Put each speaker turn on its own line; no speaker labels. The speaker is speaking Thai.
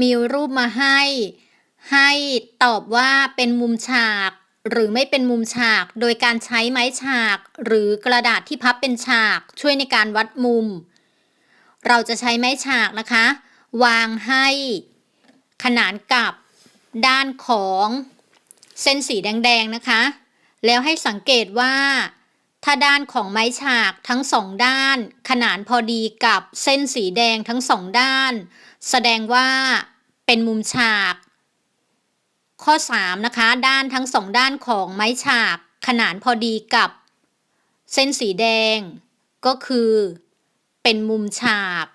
มีรูปมาให้ ให้ตอบว่าเป็นมุมฉาก หรือไม่เป็นมุมฉาก โดยการใช้ไม้ฉาก หรือกระดาษที่พับเป็นฉาก ช่วยในการวัดมุม เราจะใช้ไม้ฉากนะคะ วางให้ ขนานกับด้านของเส้นสีแดงๆนะคะ แล้วให้สังเกตว่า ถ้าด้านของไม้ฉากทั้งสองด้าน ขนานพอดีกับเส้นสีแดงทั้งสองด้าน แสดงว่าเป็นมุมฉาก ข้อ 3 นะคะ ด้านทั้งสองด้านของไม้ฉาก ขนานพอดีกับ เส้นสีแดง ก็คือ เป็นมุมฉาก